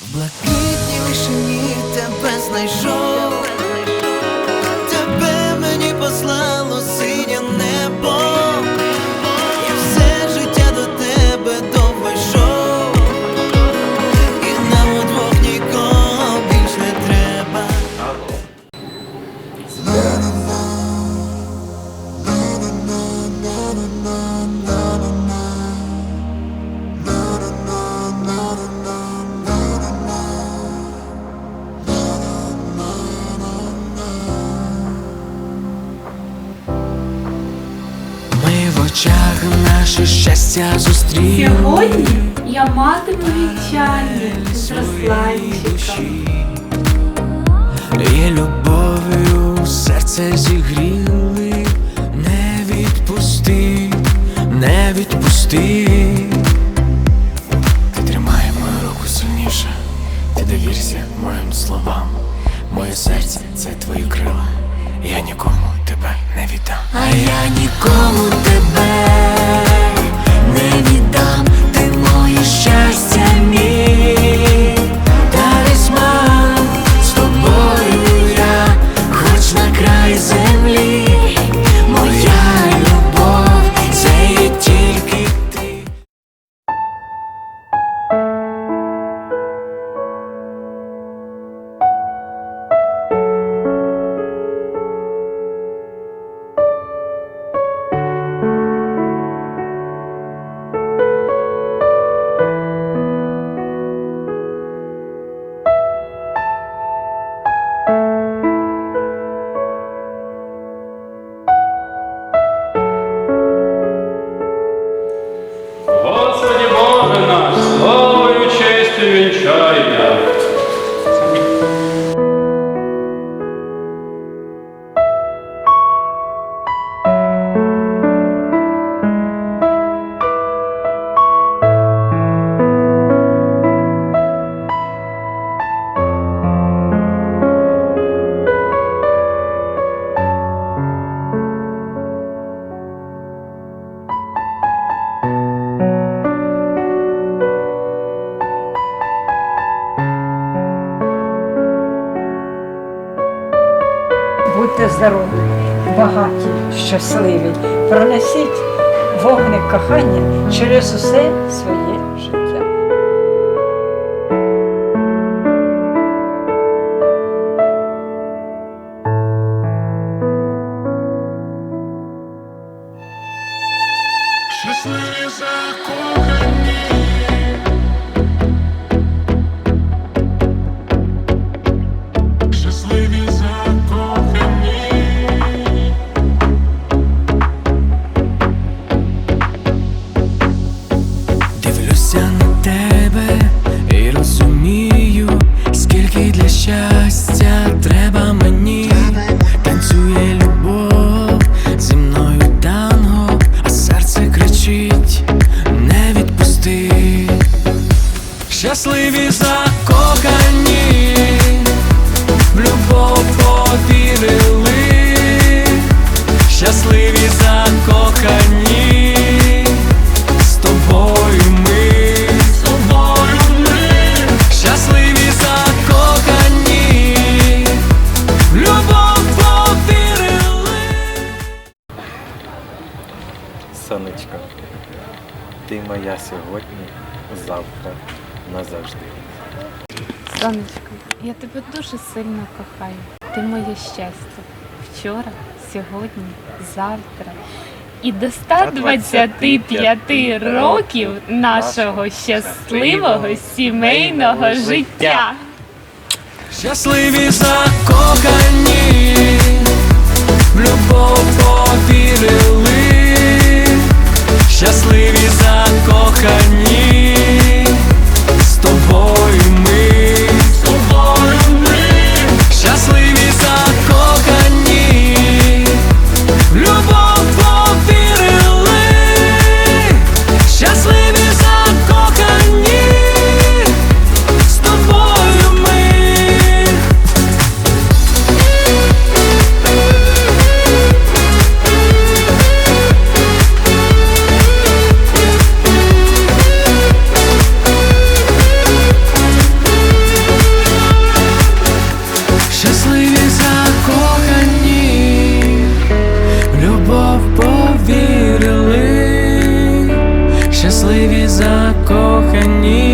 В блакитній вишині тебе знайшов. Наше щастя зустріли. Сьогодні я матиму вінчання з Русланчиком. І любов'ю серце зігріли, не відпусти, не відпусти. Ти тримай мою руку сильніше, ти довірся моїм словам. Моє серце це твої крила. Я нікому тебе не віддам. А я нікому тебе не Будьте здорові, багаті, щасливі. Пронесіть вогник кохання через усе своє життя. Дивлюся на тебе і розумію, скільки для щастя треба мені. Танцює любов зі мною танго, а серце кричить, не відпусти. Щасливі закохані, ти моя сьогодні, завтра, назавжди. Сонечко, я тебе дуже сильно кохаю. Ти моє щастя. Вчора, сьогодні, завтра. І до 125 років нашого щасливого сімейного життя. Щасливі закохані, в любов повірили, щасливі закохані, щасливі закохані.